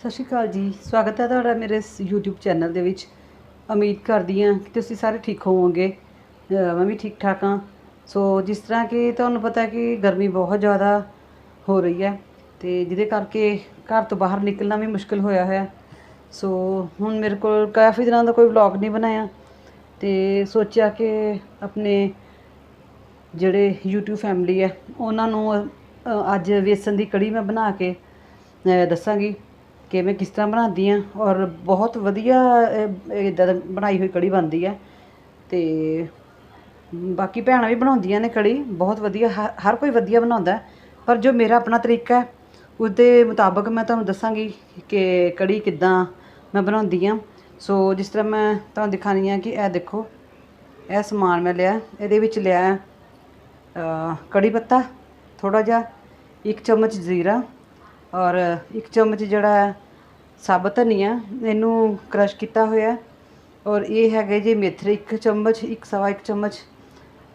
ਸਤਿ ਸ਼੍ਰੀ ਅਕਾਲ ਜੀ। ਸਵਾਗਤ ਹੈ ਤੁਹਾਡਾ ਮੇਰੇ ਇਸ YouTube ਚੈਨਲ ਦੇ ਵਿੱਚ। ਉਮੀਦ ਕਰਦੀ ਹਾਂ ਕਿ ਤੁਸੀਂ ਸਾਰੇ ਠੀਕ ਹੋਵੋਗੇ। ਮੈਂ ਵੀ ਠੀਕ ਠਾਕ ਹਾਂ। ਸੋ ਜਿਸ ਤਰ੍ਹਾਂ ਕਿ ਤੁਹਾਨੂੰ ਪਤਾ ਕਿ ਗਰਮੀ ਬਹੁਤ ਜ਼ਿਆਦਾ ਹੋ ਰਹੀ ਹੈ ਤੇ ਜਿਹਦੇ ਕਰਕੇ ਘਰ ਤੋਂ ਬਾਹਰ ਨਿਕਲਣਾ ਵੀ ਮੁਸ਼ਕਿਲ ਹੋਇਆ ਹੋਇਆ। ਸੋ ਹੁਣ ਮੇਰੇ ਕੋਲ ਕਾਫੀ ਦਿਨਾਂ ਦਾ ਕੋਈ ਵਲੌਗ ਨਹੀਂ ਬਣਾਇਆ ਤੇ ਸੋਚਿਆ ਕਿ ਆਪਣੇ ਜਿਹੜੇ YouTube ਫੈਮਿਲੀ ਹੈ, ਉਹਨਾਂ ਨੂੰ ਅੱਜ ਵੇਸਣ ਦੀ ਕੜੀ ਮੈਂ ਬਣਾ ਕੇ ਦੱਸਾਂਗੀ। ਕਿ ਮੈਂ ਕਿਸ ਤਰ੍ਹਾਂ ਬਣਾਉਂਦੀ ਹਾਂ ਔਰ ਬਹੁਤ ਵਧੀਆ ਇੱਦਾਂ ਦਾ ਬਣਾਈ ਹੋਈ ਕੜੀ ਬਣਦੀ ਹੈ। ਅਤੇ ਬਾਕੀ ਭੈਣਾਂ ਵੀ ਬਣਾਉਂਦੀਆਂ ਨੇ ਕੜੀ, ਬਹੁਤ ਵਧੀਆ, ਹ- ਹਰ ਕੋਈ ਵਧੀਆ ਬਣਾਉਂਦਾ ਪਰ ਜੋ ਮੇਰਾ ਆਪਣਾ ਤਰੀਕਾ ਹੈ, ਉਹਦੇ ਮੁਤਾਬਕ ਮੈਂ ਤੁਹਾਨੂੰ ਦੱਸਾਂਗੀ ਕਿ ਕੜੀ ਕਿੱਦਾਂ ਮੈਂ ਬਣਾਉਂਦੀ ਹਾਂ। ਸੋ ਜਿਸ ਤਰ੍ਹਾਂ ਮੈਂ ਤੁਹਾਨੂੰ ਦਿਖਾਣੀ ਆ ਕਿ ਇਹ ਦੇਖੋ, ਇਹ ਸਮਾਨ ਮੈਂ ਲਿਆ, ਇਹਦੇ ਵਿੱਚ ਲਿਆ ਕੜੀ ਪੱਤਾ ਥੋੜਾ ਜਿਹਾ, ਇੱਕ ਚਮਚ ਜ਼ੀਰਾ ਔਰ ਇੱਕ ਚਮਚ ਜਿਹੜਾ ਸਾਬਤ ਧਨੀਆ, ਇਹਨੂੰ ਕ੍ਰਸ਼ ਕੀਤਾ ਹੋਇਆ ਔਰ ਇਹ ਹੈਗੇ ਜੀ ਮੇਥਰੇ ਇੱਕ ਚਮਚ, ਇੱਕ ਸਵਾ ਇੱਕ ਚਮਚ।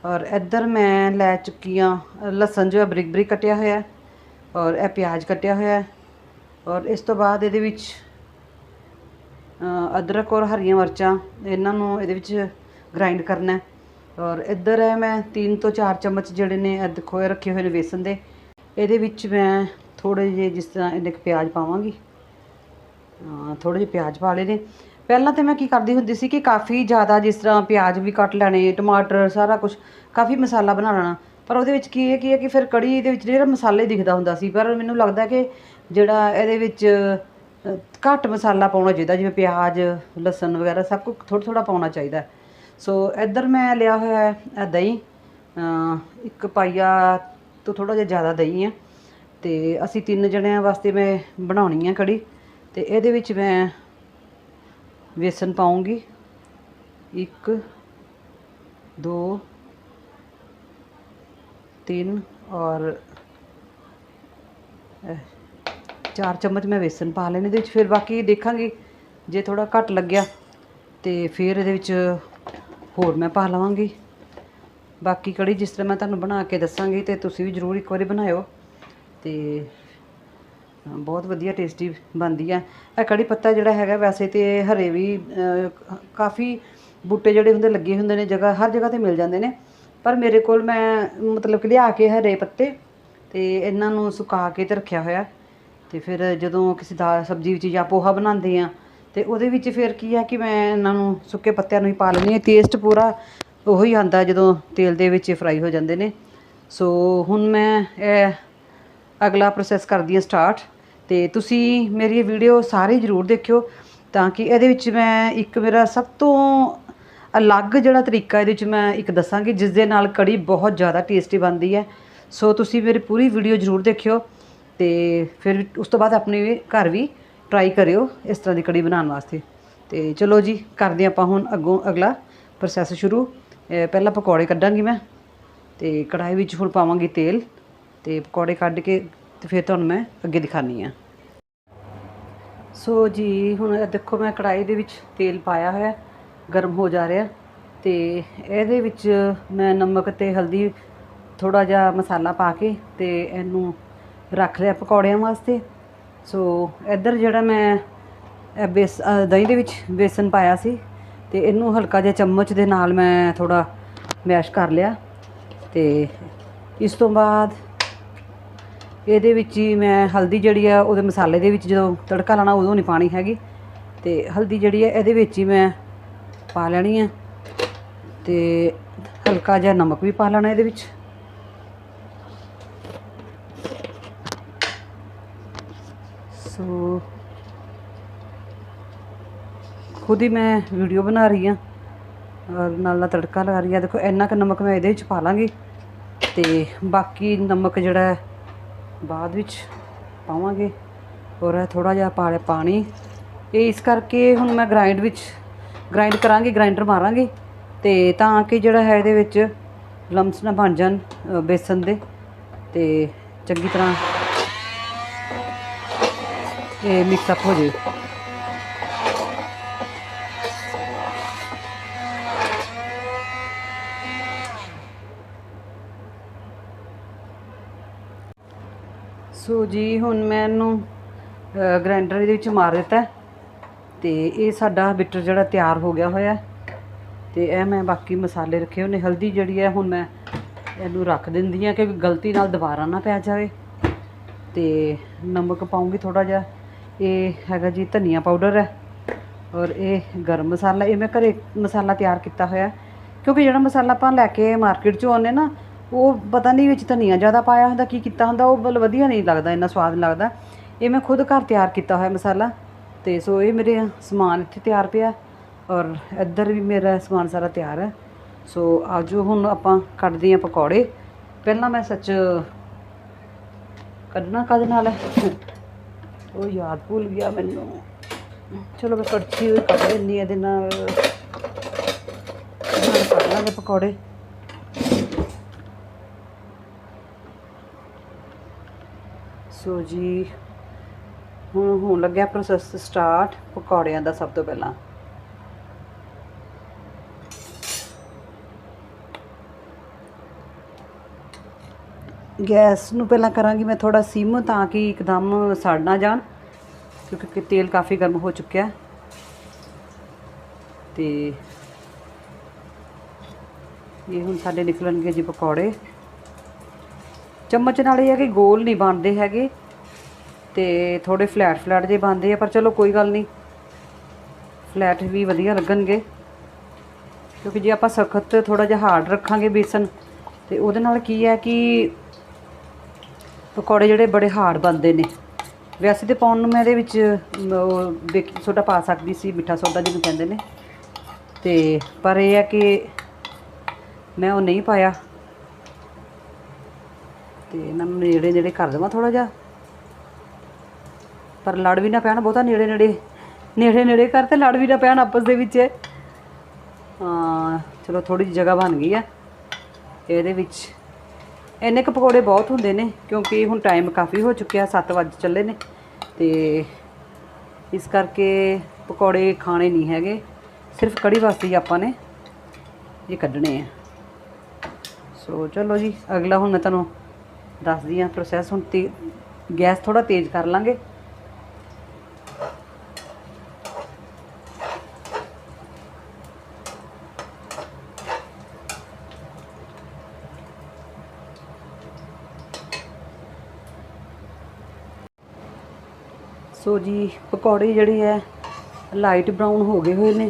ਔਰ ਇੱਧਰ ਮੈਂ ਲੈ ਚੁੱਕੀ ਹਾਂ, ਲਸਣ ਜੋ ਹੈ, ਬਰੀਕ ਬਰੀਕ ਕੱਟਿਆ ਹੋਇਆ ਔਰ ਇਹ ਪਿਆਜ਼ ਕੱਟਿਆ ਹੋਇਆ ਔਰ ਇਸ ਤੋਂ ਬਾਅਦ ਇਹਦੇ ਵਿੱਚ ਅਦਰਕ ਔਰ ਹਰੀਆਂ ਮਿਰਚਾਂ, ਇਹਨਾਂ ਨੂੰ ਇਹਦੇ ਵਿੱਚ ਗ੍ਰਾਈਂਡ ਕਰਨਾ ਔਰ ਇੱਧਰ ਹੈ ਮੈਂ 3 ਤੋਂ 4 ਚਮਚ ਜਿਹੜੇ ਨੇ ਇਹ ਦੇਖੋ ਰੱਖੇ ਹੋਏ ਨੇ ਵੇਸਣ ਦੇ। ਇਹਦੇ ਵਿੱਚ ਮੈਂ ਥੋੜੇ ਜਿਹੇ ਜਿਸ ਤਰ੍ਹਾਂ ਇਹਨੇ ਕੁ ਪਿਆਜ਼ ਪਾਵਾਂਗੀ। ਥੋੜੇ ਜਿਹੇ ਪਿਆਜ਼ ਪਾ ਲਏ ਨੇ। ਪਹਿਲਾਂ ਤੇ ਮੈਂ ਕੀ ਕਰਦੀ ਹੁੰਦੀ ਸੀ ਕਿ ਕਾਫੀ ਜ਼ਿਆਦਾ ਜਿਸ ਤਰ੍ਹਾਂ ਪਿਆਜ਼ ਵੀ ਕੱਟ ਲੈਣੇ, ਟਮਾਟਰ, ਸਾਰਾ ਕੁਝ ਕਾਫੀ ਮਸਾਲਾ ਬਣਾ ਲੈਣਾ। ਪਰ ਉਹਦੇ ਵਿੱਚ ਕੀ ਹੈ ਕੀ ਹੈ ਕਿ ਫਿਰ ਕੜੀ ਦੇ ਵਿੱਚ ਜਿਹੜਾ ਮਸਾਲੇ ਦਿਖਦਾ ਹੁੰਦਾ ਸੀ। ਪਰ ਮੈਨੂੰ ਲੱਗਦਾ ਕਿ ਜਿਹੜਾ ਇਹਦੇ ਵਿੱਚ ਘੱਟ ਮਸਾਲਾ ਪਾਉਣਾ ਚਾਹੀਦਾ, ਜਿਵੇਂ ਪਿਆਜ਼, ਲਸਣ ਵਗੈਰਾ, ਸਭ ਕੁਝ ਥੋੜਾ ਥੋੜਾ ਪਾਉਣਾ ਚਾਹੀਦਾ। ਸੋ ਇੱਧਰ ਮੈਂ ਲਿਆ ਹੋਇਆ ਹੈ, ਇਹ ਦਹੀਂ। ਇੱਕ ਪਾਈਆ ਤੋਂ ਥੋੜਾ ਜਿਹਾ ਜ਼ਿਆਦਾ ਦਹੀਂ ਹੈ। ਤੇ ਅਸੀਂ ਤਿੰਨ ਜਣਿਆਂ ਵਾਸਤੇ ਮੈਂ ਬਣਾਉਣੀ ਆ ਕੜੀ ਤੇ ਇਹਦੇ ਵਿੱਚ ਮੈਂ ਵੇਸਣ ਪਾਉਂਗੀ। ਇੱਕ, ਦੋ, ਤਿੰਨ ਔਰ ਚਾਰ ਚਮਚ ਮੈਂ ਵੇਸਨ ਪਾ ਲੈਣੇ ਇਹਦੇ ਵਿੱਚ। ਫਿਰ ਬਾਕੀ ਦੇਖਾਂਗੇ ਜੇ ਥੋੜਾ ਘੱਟ ਲੱਗਿਆ ਤੇ ਫਿਰ ਇਹਦੇ ਵਿੱਚ ਹੋਰ ਮੈਂ ਪਾ ਲਵਾਂਗੀ। ਬਾਕੀ ਕੜੀ ਜਿਸ ਤਰ੍ਹਾਂ ਮੈਂ ਤੁਹਾਨੂੰ ਬਣਾ ਕੇ ਦੱਸਾਂਗੀ ਤੇ ਤੁਸੀਂ ਵੀ ਜ਼ਰੂਰ ਇੱਕ ਵਾਰੀ ਬਣਾਇਓ। ਤੇ ਬਹੁਤ ਵਧੀਆ ਟੇਸਟੀ ਬਣਦੀ ਆ। ਇਹ ਕੜੀ ਪੱਤਾ ਜਿਹੜਾ ਹੈਗਾ ਵੈਸੇ ਤੇ ਹਰੇ ਵੀ ਕਾਫੀ ਬੂਟੇ ਜਿਹੜੇ ਹੁੰਦੇ ਲੱਗੇ ਹੁੰਦੇ ਨੇ, ਜਗ੍ਹਾ ਹਰ ਜਗ੍ਹਾ ਤੇ ਮਿਲ ਜਾਂਦੇ ਨੇ। ਪਰ ਮੇਰੇ ਕੋਲ ਮੈਂ ਮਤਲਬ ਕਿ ਲਿਆ ਕੇ ਹਰੇ ਪੱਤੇ ਤੇ ਇਹਨਾਂ ਨੂੰ ਸੁਕਾ ਕੇ ਤੇ ਰੱਖਿਆ ਹੋਇਆ। ਤੇ ਫਿਰ ਜਦੋਂ ਕਿਸੇ ਦਾ ਸਬਜ਼ੀ ਵਿੱਚ ਜਾਂ ਪੋਹਾ ਬਣਾਉਂਦੇ ਆ, ਤੇ ਉਹਦੇ ਵਿੱਚ ਫਿਰ ਕੀ ਆ ਕਿ ਮੈਂ ਇਹਨਾਂ ਨੂੰ ਸੁੱਕੇ ਪੱਤਿਆਂ ਨੂੰ ਹੀ ਪਾ ਲੈਂਦੀ ਹਾਂ। ਟੇਸਟ ਪੂਰਾ ਉਹੀ ਆਉਂਦਾ ਜਦੋਂ ਤੇਲ ਦੇ ਵਿੱਚ ਫਰਾਈ ਹੋ ਜਾਂਦੇ ਨੇ। ਸੋ ਹੁਣ ਮੈਂ ਇਹ ਅਗਲਾ ਪ੍ਰੋਸੈਸ ਕਰਦੀ ਹਾਂ ਸਟਾਰਟ ਤੇ ਤੁਸੀਂ ਮੇਰੀ ਇਹ ਵੀਡੀਓ ਸਾਰੇ ਜ਼ਰੂਰ ਦੇਖਿਓ, ਤਾਂ ਕਿ ਇਹਦੇ ਵਿੱਚ ਮੈਂ ਇੱਕ ਮੇਰਾ ਸਭ ਤੋਂ ਅਲੱਗ ਜਿਹੜਾ ਤਰੀਕਾ ਇਹਦੇ ਵਿੱਚ ਮੈਂ ਇੱਕ ਦੱਸਾਂਗੀ, ਜਿਸ ਦੇ ਨਾਲ ਕੜੀ ਬਹੁਤ ਜ਼ਿਆਦਾ ਟੇਸਟੀ ਬਣਦੀ ਹੈ। ਸੋ ਤੁਸੀਂ ਮੇਰੀ ਪੂਰੀ ਵੀਡੀਓ ਜ਼ਰੂਰ ਦੇਖਿਓ ਤੇ ਫਿਰ ਉਸ ਤੋਂ ਬਾਅਦ ਆਪਣੇ ਵੀ ਘਰ ਵੀ ਟਰਾਈ ਕਰਿਓ ਇਸ ਤਰ੍ਹਾਂ ਦੀ ਕੜੀ ਬਣਾਉਣ ਵਾਸਤੇ। ਤੇ ਚਲੋ ਜੀ, ਕਰਦੇ ਹਾਂ ਆਪਾਂ ਹੁਣ ਅੱਗੋਂ ਅਗਲਾ ਪ੍ਰੋਸੈਸ ਸ਼ੁਰੂ। ਪਹਿਲਾਂ ਪਕੌੜੇ ਕੱਢਾਂਗੀ ਮੈਂ ਤੇ ਕੜਾਈ ਵਿੱਚ ਹੁਣ ਪਾਵਾਂਗੀ ਤੇਲ। ਤੇ ਪਕੌੜੇ ਕੱਢ ਕੇ ਤੇ ਫਿਰ ਤੁਹਾਨੂੰ ਮੈਂ ਅੱਗੇ ਦਿਖਾਨੀ ਆ। ਸੋ ਜੀ, ਹੁਣ ਦੇਖੋ ਮੈਂ ਕੜਾਈ ਦੇ ਵਿੱਚ ਤੇਲ ਪਾਇਆ ਹੋਇਆ, ਗਰਮ ਹੋ ਜਾ ਰਿਹਾ ਤੇ ਇਹਦੇ ਵਿੱਚ ਮੈਂ ਨਮਕ ਤੇ ਹਲਦੀ ਥੋੜਾ ਜਿਹਾ ਮਸਾਲਾ ਪਾ ਕੇ ਤੇ ਇਹਨੂੰ ਰੱਖ ਲਿਆ ਪਕੌੜਿਆਂ ਵਾਸਤੇ। ਸੋ ਇੱਧਰ ਜਿਹੜਾ ਮੈਂ ਇਹ ਬੇਸ ਦਹੀਂ ਦੇ ਵਿੱਚ ਬੇਸਨ ਪਾਇਆ ਸੀ ਤੇ ਇਹਨੂੰ ਹਲਕਾ ਜਿਹਾ ਚਮਚ ਦੇ ਨਾਲ ਮੈਂ ਥੋੜਾ ਮੈਸ਼ ਕਰ ਲਿਆ ਤੇ ਇਸ ਤੋਂ ਬਾਅਦ ਇਹਦੇ ਵਿੱਚ ਹੀ ਮੈਂ ਹਲਦੀ ਜਿਹੜੀ ਆ, ਉਹਦੇ ਮਸਾਲੇ ਦੇ ਵਿੱਚ ਜਦੋਂ ਤੜਕਾ ਲਾਣਾ ਉਦੋਂ ਨਹੀਂ ਪਾਣੀ ਹੈਗੀ। ਤੇ ਹਲਦੀ ਜਿਹੜੀ ਹੈ ਇਹਦੇ ਵਿੱਚ ਹੀ ਮੈਂ ਪਾ ਲੈਣੀ ਹੈ ਤੇ ਹਲਕਾ ਜਿਹਾ ਨਮਕ ਵੀ ਪਾ ਲੈਣਾ ਇਹਦੇ ਵਿੱਚ। ਸੋ ਖੁਦ ਹੀ ਮੈਂ ਵੀਡੀਓ ਬਣਾ ਰਹੀ ਹਾਂ ਔਰ ਨਾਲ ਨਾਲ ਤੜਕਾ ਲਗਾ ਰਹੀ ਹਾਂ ਦੇਖੋ, ਇੰਨਾ ਕੁ ਨਮਕ ਮੈਂ ਇਹਦੇ ਵਿੱਚ ਪਾ ਲਾਂਗੀ। ਤੇ ਬਾਕੀ ਨਮਕ ਜਿਹੜਾ ਬਾਅਦ ਵਿੱਚ ਪਾਵਾਂਗੇ ਔਰ ਥੋੜਾ ਜਿਹਾ ਪਾ ਲਿਆ ਪਾਣੀ। ਇਹ ਇਸ ਕਰਕੇ ਹੁਣ ਮੈਂ ਗ੍ਰਾਈਂਡ ਵਿੱਚ ਗ੍ਰਾਈਂਡ ਕਰਾਂਗੀ ਗ੍ਰਾਈਂਡਰ ਮਾਰਾਂਗੇ ਤੇ ਤਾਂ ਕਿ ਜਿਹੜਾ ਹੈ ਇਹਦੇ ਵਿੱਚ ਲੰਮਸ ਨਾ ਬਣ ਜਾਣ ਅ, ਬੇਸਨ ਦੇ ਤੇ ਚੰਗੀ ਤਰ੍ਹਾਂ ਇਹ ਮਿਕਸ ਅਪ ਹੋ ਜਾਵੇ ਸੋ ਜੀ, ਹੁਣ ਮੈਂ ਇਹਨੂੰ ਗ੍ਰਾਈਂਡਰ ਇਹਦੇ ਵਿੱਚ ਮਾਰ ਦਿੱਤਾ ਹੈ। ਤੇ ਇਹ ਸਾਡਾ ਬਿਟਰ ਜਿਹੜਾ ਤਿਆਰ ਹੋ ਗਿਆ ਹੋਇਆ ਹੈ। ਤੇ ਇਹ ਮੈਂ ਬਾਕੀ ਮਸਾਲੇ ਰੱਖੇ ਉਹਨੇ ਹਲਦੀ ਜਿਹੜੀ ਹੈ, ਹੁਣ ਮੈਂ ਇਹਨੂੰ ਰੱਖ ਦਿੰਦੀ ਆ ਕਿ ਗਲਤੀ ਨਾਲ ਦੁਬਾਰਾ ਨਾ ਪੈ ਜਾਵੇ ਤੇ ਨਮਕ ਪਾਉਂਗੀ ਥੋੜਾ ਜਿਹਾ ਇਹ ਹੈਗਾ ਜੀ ਧਨੀਆ ਪਾਊਡਰ ਹੈ ਔਰ ਇਹ ਗਰਮ ਮਸਾਲਾ, ਇਹ ਮੈਂ ਘਰੇ ਮਸਾਲਾ ਤਿਆਰ ਕੀਤਾ ਹੋਇਆ ਕਿਉਂਕਿ ਜਿਹੜਾ ਮਸਾਲਾ ਆਪਾਂ ਲੈ ਕੇ ਮਾਰਕੀਟ 'ਚੋਂ ਆਉਂਦੇ ਨਾ ਉਹ ਪਤਾ ਨਹੀਂ ਵਿੱਚ ਧਨੀਆ ਜ਼ਿਆਦਾ ਪਾਇਆ ਹੁੰਦਾ, ਕੀ ਕੀਤਾ ਹੁੰਦਾ, ਉਹ ਬਲ ਵਧੀਆ ਨਹੀਂ ਲੱਗਦਾ, ਇੰਨਾ ਸਵਾਦ ਨਹੀਂ ਲੱਗਦਾ। ਇਹ ਮੈਂ ਖੁਦ ਘਰ ਤਿਆਰ ਕੀਤਾ ਹੋਇਆ ਮਸਾਲਾ, ਤੇ ਸੋ ਇਹ ਮੇਰੇ ਸਮਾਨ ਇੱਥੇ ਤਿਆਰ ਪਿਆ, ਔਰ ਇੱਧਰ ਵੀ ਮੇਰਾ ਸਮਾਨ ਸਾਰਾ ਤਿਆਰ ਹੈ। ਸੋ ਆਜੋ ਹੁਣ ਆਪਾਂ ਕੱਢਦੇ ਹਾਂ ਪਕੌੜੇ। ਪਹਿਲਾਂ ਮੈਂ ਸੱਚ ਕੱਢਣਾ ਕਦ ਨਾਲ ਹੈ? ਉਹ ਯਾਦ ਭੁੱਲ ਗਿਆ ਮੈਨੂੰ। ਚਲੋ ਮੈਂ ਕੜਛੀ ਕੱਢ ਲੈਂਦੀ ਹਾਂ ਇਹਦੇ ਨਾਲ। ਕੱਢ ਲਾਂਗੇ ਪਕੌੜੇ। ਸੋ ਜੀ। ਹੁਣ ਹੁਣ ਲੱਗਿਆ ਪ੍ਰੋਸੈਸ ਸਟਾਰਟ ਪਕੌੜਿਆਂ ਦਾ ਸਭ ਤੋਂ ਪਹਿਲਾਂ। ਗੈਸ ਨੂੰ ਪਹਿਲਾਂ ਕਰਾਂਗੀ ਮੈਂ ਥੋੜਾ ਸਿਮ ਤਾਂ ਕਿ ਇੱਕਦਮ ਸੜ ਨਾ ਜਾਣ, ਕਿਉਂਕਿ ਤੇਲ ਕਾਫੀ ਗਰਮ ਹੋ ਚੁੱਕਿਆ ਹੈ। ਤੇ ਇਹ ਹੁਣ ਸਾਡੇ ਨਿਕਲਣਗੇ ਜੀ ਪਕੌੜੇ। ਚਮਚ ਨਾਲ ਇਹ ਹੈ ਕਿ ਗੋਲ ਨਹੀਂ ਬਣਦੇ ਹੈਗੇ ਤੇ ਥੋੜੇ ਫਲੈਟ ਫਲੈਟ ਜਿਹੇ ਬਣਦੇ ਆ, ਪਰ ਚਲੋ ਕੋਈ ਗੱਲ ਨਹੀਂ। ਫਲੈਟ ਵੀ ਵਧੀਆ ਲੱਗਣਗੇ। ਕਿਉਂਕਿ ਜੇ ਆਪਾਂ ਸਖਤ ਥੋੜਾ ਜਿਹਾ ਹਾਰਡ ਰੱਖਾਂਗੇ ਬੇਸਨ, ਤੇ ਉਹਦੇ ਨਾਲ ਕੀ ਹੈ ਕਿ ਪਕੌੜੇ ਜਿਹੜੇ ਬੜੇ ਹਾਰਡ ਬਣਦੇ ਨੇ। ਵੈਸੇ ਤੇ ਪਾਉਣ ਨੂੰ ਮੈਂ ਇਹਦੇ ਵਿੱਚ ਬੇਕਿੰਗ ਸੋਡਾ ਪਾ ਸਕਦੀ ਸੀ, ਮਿੱਠਾ ਸੋਡਾ ਜਿਹਨੂੰ ਕਹਿੰਦੇ ਨੇ। ਤੇ, ਪਰ ਇਹ ਹੈ ਕਿ ਮੈਂ ਉਹ ਨਹੀਂ ਪਾਇਆ। ਤੇ ਇਹਨਾਂ ਨੂੰ ਨੇੜੇ ਨੇੜੇ ਕਰ ਦੇਵਾਂ ਥੋੜਾ ਜਿਹਾ। ਪਰ ਲੜ ਵੀ ਨਾ ਪੈਣ ਬਹੁਤਾ ਨੇੜੇ ਨੇੜੇ ਨੇੜੇ ਨੇੜੇ ਕਰ ਤੇ ਲੜ ਵੀ ਨਾ ਪੈਣ ਆਪਸ ਦੇ ਵਿੱਚ। ਹਾਂ, ਚਲੋ ਥੋੜੀ ਜਿਹੀ ਜਗ੍ਹਾ ਬਣ ਗਈ ਆ। ਇਹਦੇ ਵਿੱਚ ਇੰਨੇ ਕੁ ਪਕੌੜੇ ਬਹੁਤ ਹੁੰਦੇ ਨੇ, ਕਿਉਂਕਿ ਹੁਣ ਟਾਈਮ ਕਾਫੀ ਹੋ ਚੁੱਕਿਆ 7 ਵਜ ਚੱਲੇ ਨੇ। ਤੇ ਇਸ ਕਰਕੇ ਪਕੌੜੇ ਖਾਣੇ ਨਹੀਂ ਹੈਗੇ। ਸਿਰਫ ਕੜੀ ਵਾਸਤੇ ਹੀ ਆਪਾਂ ਨੇ ਇਹ ਕੱਢਣੇ ਆ। ਸੋ ਚਲੋ ਜੀ, ਅਗਲਾ ਹੁਣ ਮੈਂ ਤੁਹਾਨੂੰ ਦੱਸਦੀ ਆ ਪ੍ਰੋਸੈਸ ਹੁਣ ਤੇ ਗੈਸ ਥੋੜਾ ਤੇਜ਼ ਕਰ ਲਾਂਗੇ। ਸੋ ਜੀ, ਪਕੌੜੇ ਜਿਹੜੇ ਹੈ ਲਾਈਟ ਬਰਾਊਨ ਹੋ ਗਏ ਹੋਏ ਨੇ,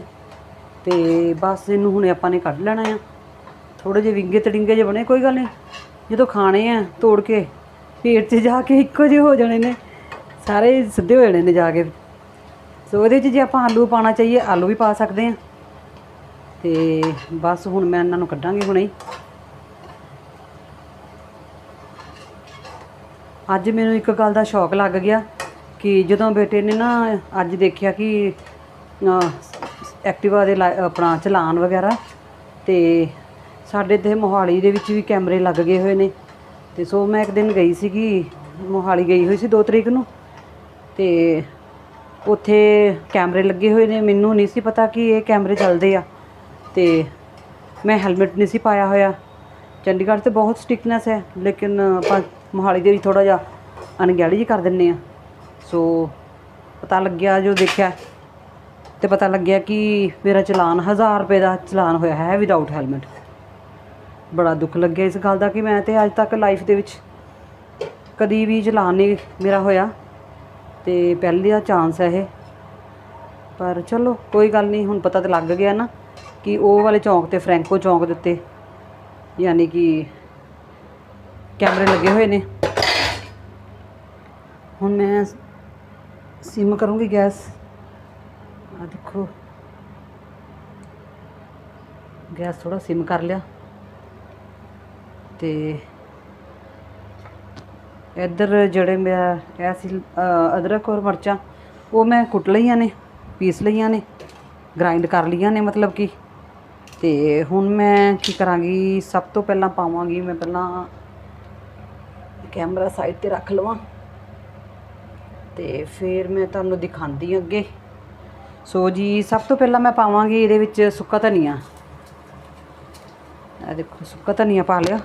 ਤੇ ਬਸ ਇਹਨੂੰ ਹੁਣੇ ਆਪਾਂ ਨੇ ਕੱਢ ਲੈਣਾ ਆ। ਥੋੜੇ ਜਿਹੇ ਵਿੰਗੇ ਤੜਿੰਗੇ ਜਿਹੇ ਬਣੇ, ਕੋਈ ਗੱਲ ਨਹੀਂ। ਜਦੋਂ ਖਾਣੇ ਆ ਤੋੜ ਕੇ, ਪੇਟ 'ਚ ਜਾ ਕੇ ਇੱਕੋ ਜਿਹੇ ਹੋ ਜਾਣੇ ਨੇ। ਸਾਰੇ ਸਿੱਧੇ ਹੋ ਜਾਣੇ ਨੇ ਜਾ ਕੇ। ਸੋ ਉਹਦੇ 'ਚ ਜੇ ਆਪਾਂ ਆਲੂ ਪਾਣਾ ਚਾਹੀਏ, ਆਲੂ ਵੀ ਪਾ ਸਕਦੇ ਆ। ਤੇ ਬਸ ਹੁਣ ਮੈਂ ਇਹਨਾਂ ਨੂੰ ਕੱਢਾਂਗੀ ਹੁਣੇ ਹੀ। ਅੱਜ ਮੈਨੂੰ ਇੱਕ ਗੱਲ ਦਾ ਸ਼ੌਕ ਲੱਗ ਗਿਆ ਕਿ ਜਦੋਂ ਬੇਟੇ ਨੇ ਨਾ ਅੱਜ ਦੇਖਿਆ ਕਿ ਐਕਟਿਵਾ ਦੇ ਲਾ- ਆਪਣਾ ਚਲਾਨ ਵਗੈਰਾ ਤੇ ਸਾਡੇ ਇੱਥੇ ਮੋਹਾਲੀ ਦੇ ਵਿੱਚ ਵੀ ਕੈਮਰੇ ਲੱਗ ਗਏ ਹੋਏ ਨੇ। ਤੇ ਸੋ ਮੈਂ ਇੱਕ ਦਿਨ ਗਈ ਸੀਗੀ, ਮੋਹਾਲੀ ਗਈ ਹੋਈ ਸੀ 2 ਤਰੀਕ ਨੂੰ। ਤੇ ਉੱਥੇ ਕੈਮਰੇ ਲੱਗੇ ਹੋਏ ਨੇ। ਮੈਨੂੰ ਨਹੀਂ ਸੀ ਪਤਾ ਕਿ ਇਹ ਕੈਮਰੇ ਚੱਲਦੇ ਆ। ਤੇ ਮੈਂ ਹੈਲਮਟ ਨਹੀਂ ਸੀ ਪਾਇਆ ਹੋਇਆ। ਚੰਡੀਗੜ੍ਹ ਤੇ ਬਹੁਤ ਸਟ੍ਰਿਕਨੈਸ ਹੈ, ਲੇਕਿਨ ਆਪਾਂ ਮੋਹਾਲੀ ਦੇ ਵਿੱਚ ਥੋੜਾ ਜਿਹਾ ਅਣਗਹਿਲੀ ਜੀ ਕਰ ਦਿੰਨੇ ਆ ਸੋ ਪਤਾ ਲੱਗਿਆ ਜੋ ਦੇਖਿਆ, ਤੇ ਪਤਾ ਲੱਗਿਆ ਕਿ ਮੇਰਾ ਚਲਾਨ 1000 ਰੁਪਏ ਦਾ ਚਲਾਨ ਹੋਇਆ ਹੈ ਵਿਦਆਊਟ ਹੈਲਮਟ ਬੜਾ ਦੁੱਖ ਲੱਗਿਆ ਇਸ ਗੱਲ ਦਾ ਕਿ ਮੈਂ ਤੇ ਅੱਜ ਤੱਕ ਲਾਈਫ ਦੇ ਵਿੱਚ ਕਦੀ ਵੀ ਚਲਾਨ ਨਹੀਂ ਮੇਰਾ ਹੋਇਆ। ਤੇ ਪਹਿਲੀ ਦਾ ਚਾਂਸ ਹੈ ਇਹ। ਪਰ ਚਲੋ, ਕੋਈ ਗੱਲ ਨਹੀਂ, ਹੁਣ ਪਤਾ ਤਾਂ ਲੱਗ ਗਿਆ ਨਾ ਕਿ ਉਹ ਵਾਲੇ ਚੌਂਕ ਤੇ ਫਰੈਂਕੋ ਚੌਂਕ ਦੇ ਉੱਤੇ ਯਾਨੀ ਕਿ ਕੈਮਰੇ ਲੱਗੇ ਹੋਏ ਨੇ। ਹੁਣ ਮੈਂ ਸਿਮ ਕਰੂੰਗੀ ਗੈਸ। ਆ ਦੇਖੋ। ਗੈਸ ਥੋੜਾ ਸਿਮ ਕਰ ਲਿਆ। ਤੇ ਇੱਧਰ ਜਿਹੜੇ ਮੇਰਾ ਇਹ ਸੀ ਅਦਰਕ ਔਰ ਮਿਰਚਾਂ, ਉਹ ਮੈਂ ਕੁੱਟ ਲਈਆਂ ਨੇ, ਪੀਸ ਲਈਆਂ ਨੇ ਗ੍ਰਾਈਂਡ ਕਰ ਲਈਆਂ ਨੇ ਮਤਲਬ ਕਿ। ਤੇ ਹੁਣ ਮੈਂ ਕੀ ਕਰਾਂਗੀ, ਸਭ ਤੋਂ ਪਹਿਲਾਂ ਪਾਵਾਂਗੀ ਮੈਂ ਪਹਿਲਾਂ ਕੈਮਰਾ ਸਾਈਡ ਤੇ ਰੱਖ ਲਵਾਂ। ਤੇ ਫਿਰ ਮੈਂ ਤੁਹਾਨੂੰ ਦਿਖਾਉਂਦੀ ਹਾਂ ਅੱਗੇ। ਸੋ ਜੀ, ਸਭ ਤੋਂ ਪਹਿਲਾਂ ਮੈਂ ਪਾਵਾਂਗੀ ਇਹਦੇ ਵਿੱਚ ਸੁੱਕਾ ਧਨੀਆ। ਇਹ ਦੇਖੋ, ਸੁੱਕਾ ਧਨੀਆ ਪਾ ਲਿਆ।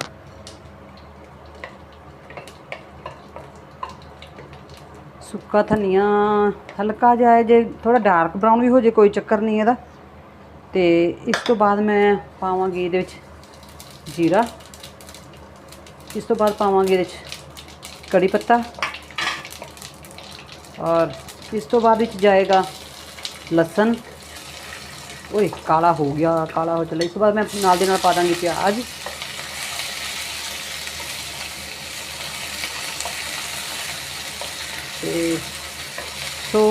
ਸੁੱਕਾ ਧਨੀਆ, ਹਲਕਾ ਜਿਹਾ ਜੇ ਥੋੜਾ ਡਾਰਕ ਬਰਾਊਨ ਵੀ ਹੋ ਜੇ, ਕੋਈ ਚੱਕਰ ਨਹੀਂ ਇਹਦਾ। ਤੇ ਇਸ ਤੋਂ ਬਾਅਦ ਮੈਂ ਪਾਵਾਂਗੀ ਇਹਦੇ ਵਿੱਚ ਜੀਰਾ। ਇਸ ਤੋਂ ਬਾਅਦ ਪਾਵਾਂਗੀ ਇਹਦੇ ਵਿੱਚ ਕੜੀ ਪੱਤਾ। ਔਰ ਇਸ ਤੋਂ ਬਾਅਦ ਵਿੱਚ ਜਾਏਗਾ ਲਸਣ। ਓਏ, ਕਾਲਾ ਹੋ ਗਿਆ, ਕਾਲਾ ਹੋ ਚੱਲਿਆ। ਇਸ ਤੋਂ ਬਾਅਦ ਮੈਂ ਨਾਲ ਦੇ ਨਾਲ ਪਾ ਦਾਂਗੀ ਪਿਆਜ਼।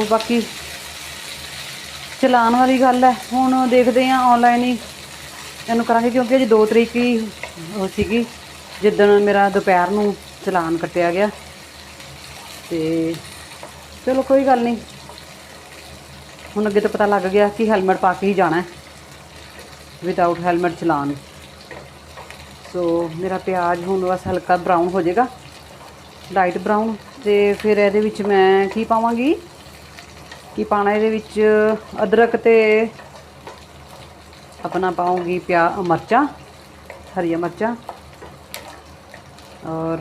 ਬਾਕੀ ਚਲਾਨ ਵਾਲੀ ਗੱਲ ਹੈ। ਹੁਣ ਦੇਖਦੇ ਹਾਂ ਆਨਲਾਈਨ ਹੀ ਇਹਨੂੰ ਕਰਾਂਗੇ ਕਿਉਂਕਿ ਅਜੇ 2 ਤਰੀਕ ਹੀ ਉਹ ਸੀਗੀ, ਜਿੱਦਣ ਮੇਰਾ ਦੁਪਹਿਰ ਨੂੰ ਚਲਾਨ ਕੱਟਿਆ ਗਿਆ। ਤੇ ਚਲੋ ਕੋਈ ਗੱਲ ਨਹੀਂ। ਹੁਣ ਅੱਗੇ ਤਾਂ ਪਤਾ ਲੱਗ ਗਿਆ ਕਿ ਹੈਲਮਟ ਪਾ ਕੇ ਹੀ ਜਾਣਾ ਵਿਦਆਊਟ ਹੈਲਮਟ ਚਲਾਨ ਸੋ ਮੇਰਾ ਪਿਆਜ਼ ਹੁਣ ਬਸ ਹਲਕਾ ਬਰਾਊਨ ਹੋ ਜਾਏਗਾ। ਲਾਈਟ ਬਰਾਊਨ ਤੇ ਫਿਰ ਇਹਦੇ ਵਿੱਚ ਮੈਂ ਕੀ ਪਾਵਾਂਗੀ? ਕੀ ਪਾਣਾ ਇਹਦੇ ਵਿੱਚ? ਅਦਰਕ ਤੇ ਆਪਣਾ ਪਾਉਂਗੀ ਪਿਆ ਮਿਰਚਾਂ, ਹਰੀਆਂ ਮਿਰਚਾਂ ਔਰ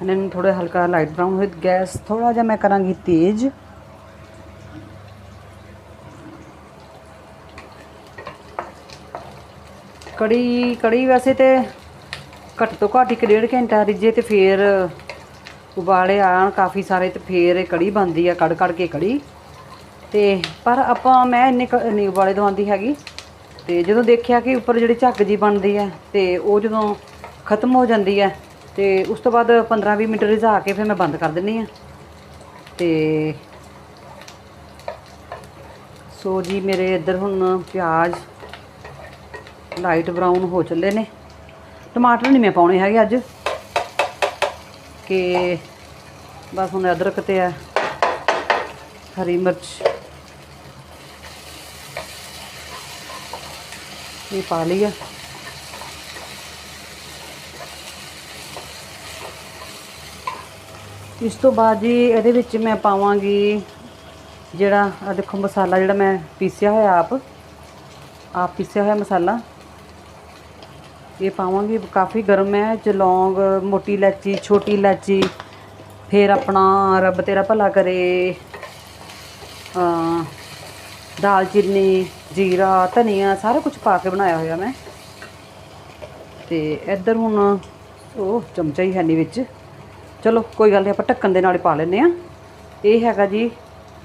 ਇਹਨਾਂ ਨੂੰ ਥੋੜਾ ਹਲਕਾ ਲਾਈਟ ਬਰਾਊਨ ਹੋਏ, ਗੈਸ ਥੋੜਾ ਜਿਹਾ ਮੈਂ ਕਰਾਂਗੀ ਤੇਜ਼। ਕੜੀ ਕੜੀ ਵੈਸੇ ਤੇ ਘੱਟ ਤੋਂ ਘੱਟ ਇੱਕ ਡੇਢ ਘੰਟਾ ਰਿੱਝੇ ਤੇ ਫੇਰ ਉਬਾਲੇ ਆਣ, ਕਾਫੀ ਸਾਰੇ ਤੇ ਫੇਰ ਇਹ ਕੜੀ ਬਣਦੀ ਆ, ਕੜ ਕੜ ਕੇ ਕੜੀ। ਤੇ ਪਰ ਆਪਾਂ, ਮੈਂ ਇੰਨੇ ਕ- ਨਹੀਂ ਉਬਾਲੇ ਦਵਾਉਂਦੀ ਹੈਗੀ। ਤੇ ਜਦੋਂ ਦੇਖਿਆ ਕਿ ਉੱਪਰ ਜਿਹੜੀ ਝੱਗ ਜੀ ਬਣਦੀ ਹੈ ਤੇ ਉਹ ਜਦੋਂ ਖਤਮ ਹੋ ਜਾਂਦੀ ਹੈ ਤੇ ਉਸ ਤੋਂ ਬਾਅਦ 15-20 ਮਿੰਟ ਰਿਝਾ ਕੇ ਫਿਰ ਮੈਂ ਬੰਦ ਕਰ ਦਿੰਨੀ ਆ। ਤੇ ਸੋ ਜੀ, ਮੇਰੇ ਇੱਧਰ ਹੁਣ ਪਿਆਜ਼ ਲਾਈਟ ਬਰਾਊਨ ਹੋ ਚੱਲੇ ਨੇ। ਟਮਾਟਰ ਨਹੀਂ ਮੈਂ ਪਾਉਣੇ ਹੈਗੇ ਅੱਜ। ਕਿ ਬਸ ਹੁਣ ਅਦਰਕ ਤੇ ਆ, ਹਰੀ ਮਿਰਚ। ਇਹ ਪਾ ਲਈ ਆ। ਇਸ ਤੋਂ ਬਾਅਦ ਜੀ ਇਹਦੇ ਵਿੱਚ ਮੈਂ ਪਾਵਾਂਗੀ ਜਿਹੜਾ ਆ ਦੇਖੋ ਮਸਾਲਾ ਜਿਹੜਾ ਮੈਂ ਪੀਸਿਆ ਹੋਇਆ ਆਪ। ਆਪ ਪੀਸਿਆ ਹੋਇਆ ਮਸਾਲਾ। ਇਹ ਪਾਵਾਂਗੇ। ਕਾਫੀ ਗਰਮ ਹੈ ਚ ਲੌਂਗ, ਮੋਟੀ ਇਲਾਚੀ, ਛੋਟੀ ਇਲਾਚੀ, ਫਿਰ ਆਪਣਾ ਰੱਬ ਤੇਰਾ ਭਲਾ ਕਰੇ ਦਾਲਚੀਨੀ ਜੀਰਾ, ਧਨੀਆ, ਸਾਰਾ ਕੁਝ ਪਾ ਕੇ ਬਣਾਇਆ ਹੋਇਆ ਮੈਂ। ਤੇ ਇੱਧਰ ਹੁਣ ਉਹ ਚਮਚਾ ਹੀ ਹੈ ਨਹੀਂ ਵਿੱਚ। ਚਲੋ, ਕੋਈ ਗੱਲ ਨਹੀਂ ਆਪਾਂ ਢੱਕਣ ਦੇ ਨਾਲ ਹੀ ਪਾ ਲੈਨੇ ਆ ਇਹ ਹੈਗਾ ਜੀ